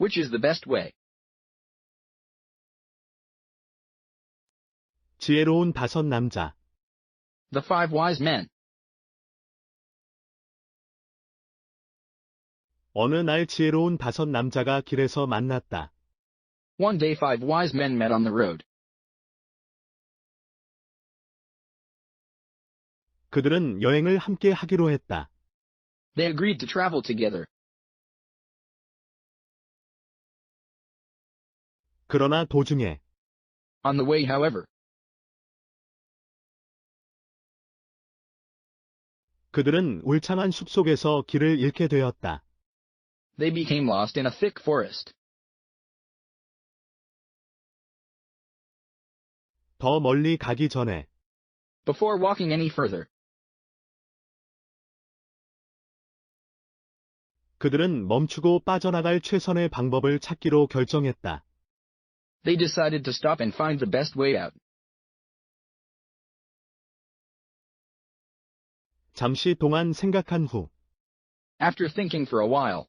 Which is the best way? 지혜로운 다섯 남자. The five wise men. 어느 날 지혜로운 다섯 남자가 길에서 만났다. One day five wise men met on the road. 그들은 여행을 함께 하기로 했다. They agreed to travel together. 그러나 도중에 On the way, however, 그들은 울창한 숲속에서 길을 잃게 되었다. they became lost in a thick forest. 더 멀리 가기 전에 Before walking any further, 그들은 멈추고 빠져나갈 최선의 방법을 찾기로 결정했다. they decided to stop and find the best way out. 잠시 동안 생각한 후 After thinking for a while,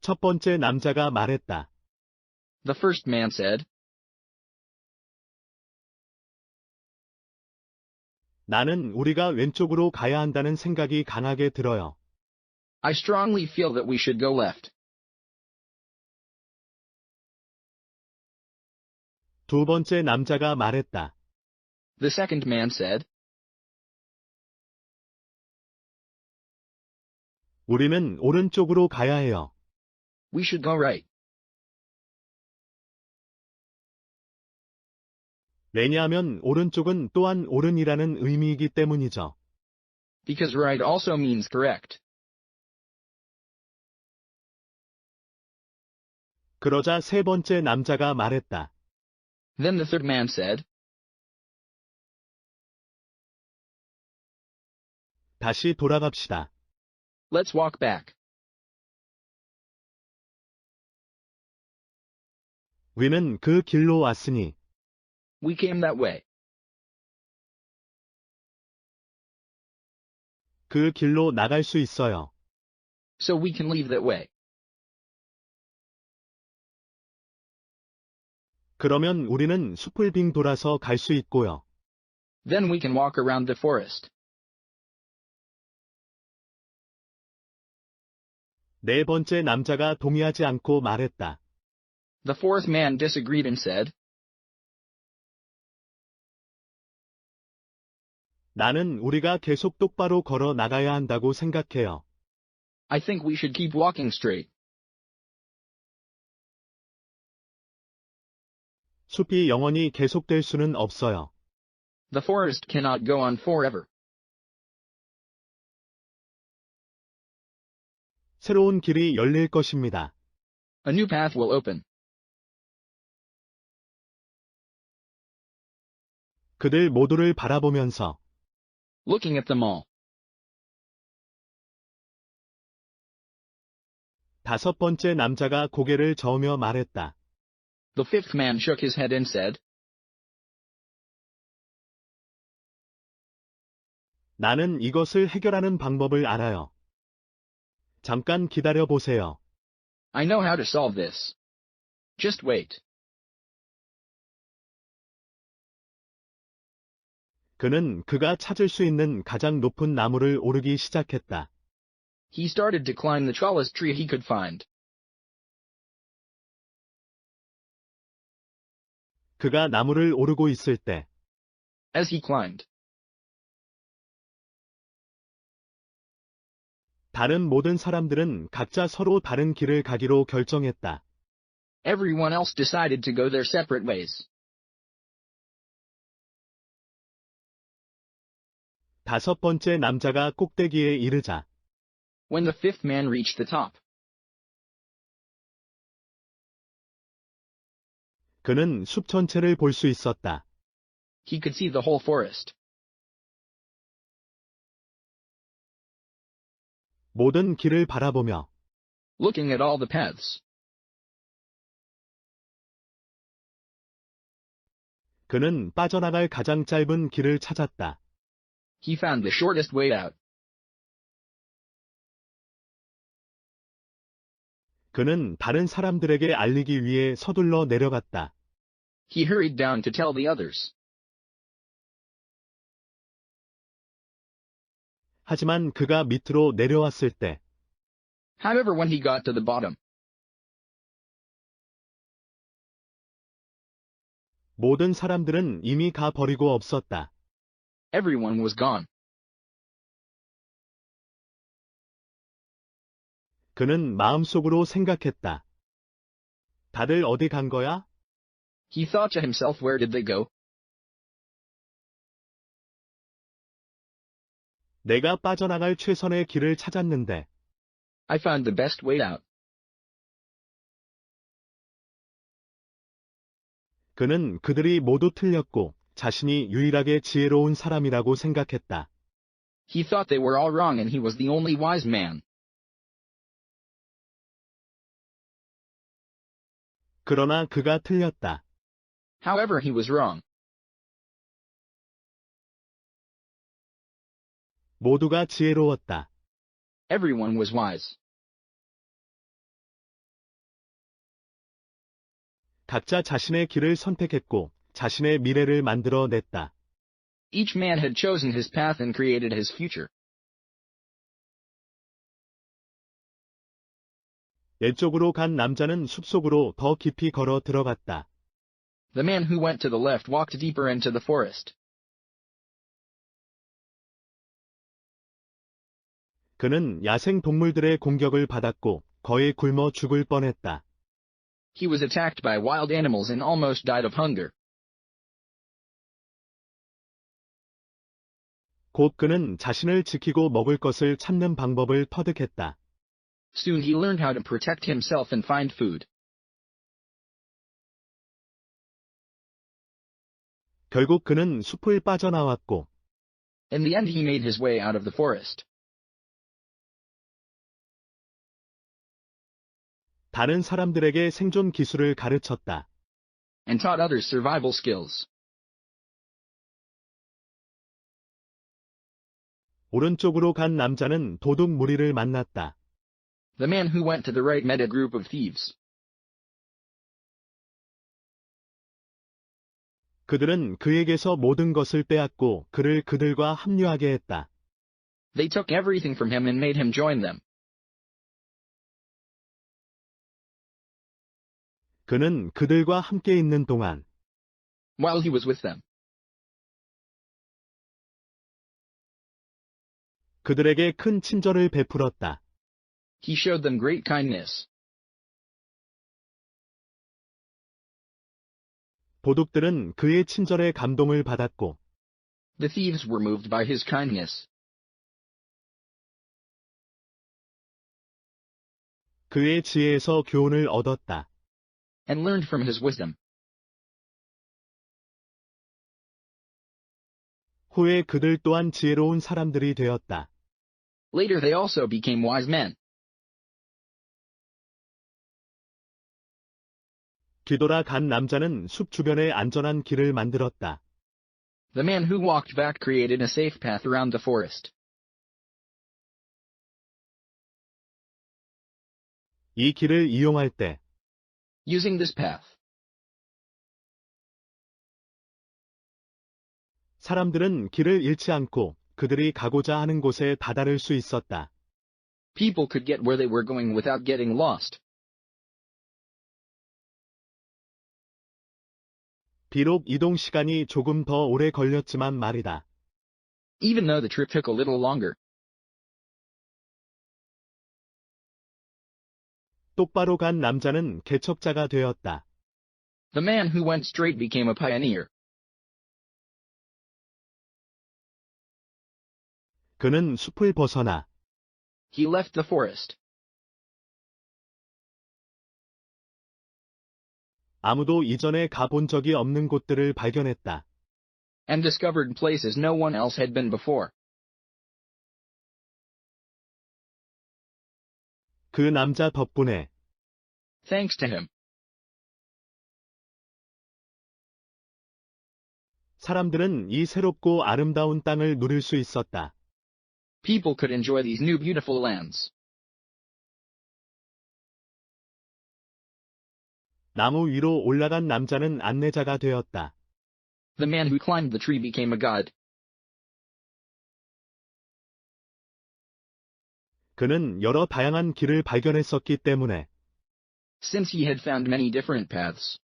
첫 번째 남자가 말했다. the first man said, 나는 우리가 왼쪽으로 가야 한다는 생각이 강하게 들어요. I strongly feel that we should go left. 두 번째 남자가 말했다. The second man said, 우리는 오른쪽으로 가야 해요. we should go right. 왜냐하면 오른쪽은 또한 옳은이라는 의미이기 때문이죠. Because right also means correct. 그러자 세 번째 남자가 말했다. Then the third man said, 다시 돌아갑시다. let's walk back. 우리는 그 길로 왔으니 We came that way. 그 길로 나갈 수 있어요. So we can leave that way. 그러면 우리는 숲을 빙 돌아서 갈 수 있고요. Then we can walk around the forest. 네 번째 남자가 동의하지 않고 말했다. The fourth man disagreed and said, 나는 우리가 계속 똑바로 걸어 나가야 한다고 생각해요. I think we should keep walking straight. 숲이 영원히 계속될 수는 없어요. The forest cannot go on forever. 새로운 길이 열릴 것입니다. A new path will open. 그들 모두를 바라보면서 Looking at them all, 다섯 번째 남자가 고개를 저으며 말했다. the fifth man shook his head and said, 나는 이것을 해결하는 방법을 알아요. 잠깐 기다려 보세요. I know how to solve this. Just wait. 그는 그가 찾을 수 있는 가장 높은 나무를 오르기 시작했다. He started to climb the tallest tree he could find. 그가 나무를 오르고 있을 때 As he climbed, 다른 모든 사람들은 각자 서로 다른 길을 가기로 결정했다. everyone else decided to go their separate ways. 다섯 번째 남자가 꼭대기에 이르자 When the fifth man reached the top, 그는 숲 전체를 볼 수 있었다. he could see the whole forest. 모든 길을 바라보며 Looking at all the paths, 그는 빠져나갈 가장 짧은 길을 찾았다. he found the shortest way out. 그는 다른 사람들에게 알리기 위해 서둘러 내려갔다. He hurried down to tell the others. 하지만 그가 밑으로 내려왔을 때 However, when he got to the bottom, 모든 사람들은 이미 가 버리고 없었다. everyone was gone. 그는 마음속으로 생각했다. 다들 어디 간 거야? He thought to himself, where did they go? 내가 빠져나갈 최선의 길을 찾았는데 I found the best way out. 그는 그들이 모두 틀렸고 자신이 유일하게 지혜로운 사람이라고 생각했다. He thought they were all wrong and he was the only wise man. 그러나 그가 틀렸다. However, he was wrong. 모두가 지혜로웠다. Everyone was wise. 각자 자신의 길을 선택했고 자신의 미래를 만들어 냈다. Each man had chosen his path and created his future. 왼쪽으로 간 남자는 숲속으로 더 깊이 걸어 들어갔다. The man who went to the left walked deeper into the forest. 그는 야생 동물들의 공격을 받았고 거의 굶어 죽을 뻔했다. He was attacked by wild animals and almost died of hunger. 곧 그는 자신을 지키고 먹을 것을 찾는 방법을 터득했다. Soon he learned how to protect himself and find food. 결국 그는 숲을 빠져나왔고 In the end he made his way out of the forest. 다른 사람들에게 생존 기술을 가르쳤다. and taught others survival skills. 오른쪽으로 간 남자는 도둑 무리를 만났다. The man who went to the right met a group of thieves. 그들은 그에게서 모든 것을 빼앗고 그를 그들과 합류하게 했다. They took everything from him and made him join them. 그는 그들과 함께 있는 동안 While he was with them, 그들에게 큰 친절을 베풀었다. he showed them great kindness. 도둑들은 그의 친절에 감동을 받았고 The thieves were moved by his kindness. 그의 지혜에서 교훈을 얻었다. and learned from his wisdom. 후에 그들 또한 지혜로운 사람들이 되었다. Later they also became wise men. 뒤돌아 간 남자는 숲 주변에 안전한 길을 만들었다. The man who walked back created a safe path around the forest. 이 길을 이용할 때 Using this path, 사람들은 길을 잃지 않고 그들이 가고자 하는 곳에 다다를 수 있었다. people could get where they were going without getting lost. 비록 이동 시간이 조금 더 오래 걸렸지만 말이다. Even though the trip took a little longer, 똑바로 간 남자는 개척자가 되었다. the man who went straight became a pioneer. 그는 숲을 벗어나 He left the forest. 아무도 이전에 가본 적이 없는 곳들을 발견했다. and discovered places no one else had been before. 그 남자 덕분에 Thanks to him, 사람들은 이 새롭고 아름다운 땅을 누릴 수 있었다. people could enjoy these new beautiful lands. 나무 위로 올라간 남자는 안내자가 되었다. The man who climbed the tree became a god. 그는 여러 다양한 길을 발견했었기 때문에 Since he had found many different paths,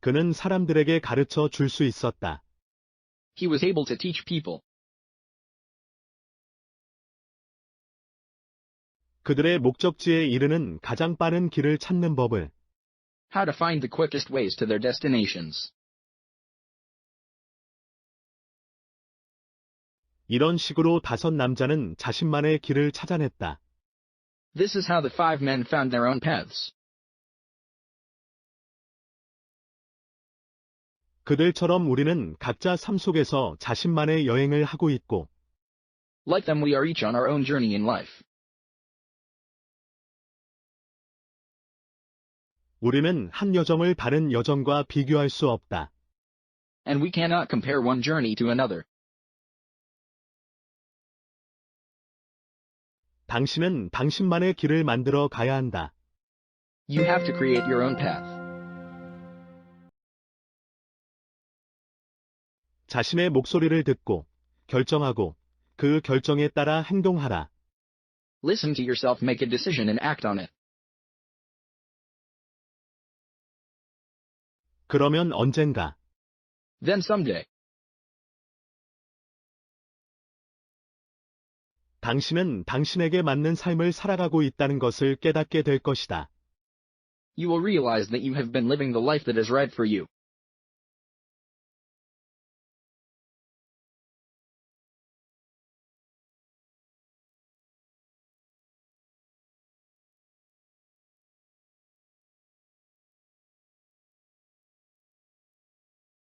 그는 사람들에게 가르쳐 줄 수 있었다. he was able to teach people. 그들의 목적지에 이르는 가장 빠른 길을 찾는 법을 How to find the quickest ways to their destinations. 이런 식으로 다섯 남자는 자신만의 길을 찾아냈다. This is how the five men found their own paths. 그들처럼 우리는 각자 삶 속에서 자신만의 여행을 하고 있고 Like them, we are each on our own journey in life. 우리는 한 여정을 다른 여정과 비교할 수 없다. And we cannot compare one journey to another. 당신은 당신만의 길을 만들어 가야 한다. You have to create your own path. 자신의 목소리를 듣고 결정하고 그 결정에 따라 행동하라. Listen to yourself, make a decision, and act on it. 그러면 언젠가 Then someday, 당신은 당신에게 맞는 삶을 살아가고 있다는 것을 깨닫게 될 것이다. you will realize that you have been living the life that is right for you.